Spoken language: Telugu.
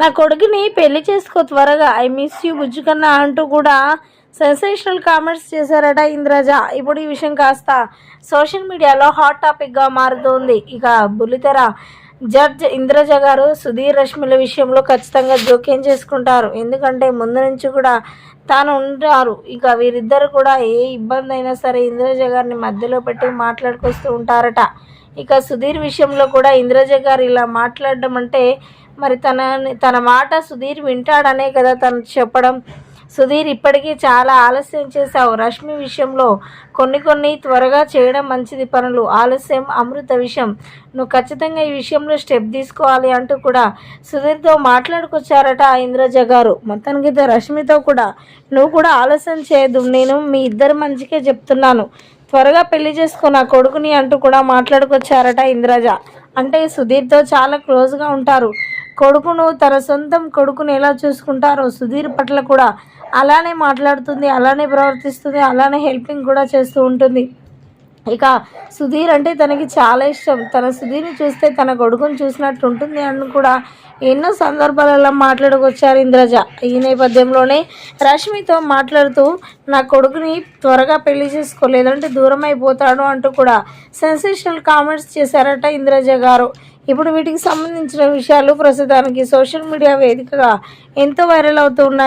నా కొడుకుని పెళ్ళి చేసుకో త్వరగా. ఐ మిస్ యూ బుజ్జుకన్నా అంటూ కూడా సెన్సేషనల్ కామెంట్స్ చేశారట ఇంద్రజ. ఇప్పుడు ఈ విషయం కాస్త సోషల్ మీడియాలో హాట్ టాపిక్గా మారుతోంది. ఇక బుల్లితెర జడ్జ్ ఇంద్రజ గారు సుధీర్ రష్మిల విషయంలో ఖచ్చితంగా జోక్యం చేసుకుంటారు. ఎందుకంటే ముందు నుంచి కూడా తాను ఉంటారు. ఇక వీరిద్దరు కూడా ఏ ఇబ్బంది అయినా సరే ఇంద్రజ గారిని మధ్యలో పెట్టి మాట్లాడుకొస్తూ ఉంటారట. ఇక సుధీర్ విషయంలో కూడా ఇంద్రజ గారు ఇలా మాట్లాడడం అంటే మరి తన తన మాట సుధీర్ వింటాడనే కదా తను చెప్పడం. సుధీర్ ఇప్పటికీ చాలా ఆలస్యం చేశావు. రష్మి విషయంలో కొన్ని కొన్ని త్వరగా చేయడం మంచిది. పనులు ఆలస్యం అమృత విషయం. నువ్వు ఖచ్చితంగా ఈ విషయంలో స్టెప్ తీసుకోవాలి అంటూ కూడా సుధీర్తో మాట్లాడుకొచ్చారట ఇంద్రజ గారు. మొత్తానికి రష్మితో కూడా నువ్వు కూడా ఆలస్యం చేయదు నేను మీ ఇద్దరు మంచికే చెప్తున్నాను. త్వరగా పెళ్ళి చేసుకో నా కొడుకుని అంటూ కూడా మాట్లాడుకొచ్చారట ఇంద్రజ. అంటే సుధీర్తో చాలా క్లోజ్గా ఉంటారు. కొడుకును తన సొంతం కొడుకుని ఎలా చూసుకుంటారో సుధీర్ పట్ల కూడా అలానే మాట్లాడుతుంది అలానే ప్రవర్తిస్తుంది అలానే హెల్పింగ్ కూడా చేస్తూ ఉంటుంది. ఇక సుధీర్ అంటే తనకి చాలా ఇష్టం. తన సుధీర్ని చూస్తే తన కొడుకుని చూసినట్టు ఉంటుంది అని కూడా ఎన్నో సందర్భాలలో మాట్లాడుకొచ్చారు ఇంద్రజ. ఈ నేపథ్యంలోనే రష్మితో మాట్లాడుతూ నా కొడుకుని త్వరగా పెళ్ళి చేసుకోలేదంటే దూరం అయిపోతాడు అంటూ కూడా సెన్సేషనల్ కామెంట్స్ చేశారట ఇంద్రజ గారు. ఇప్పుడు వీటికి సంబంధించిన విషయాలు ప్రస్తుతానికి సోషల్ మీడియా వేదికగా ఎంతో వైరల్ అవుతున్నాయి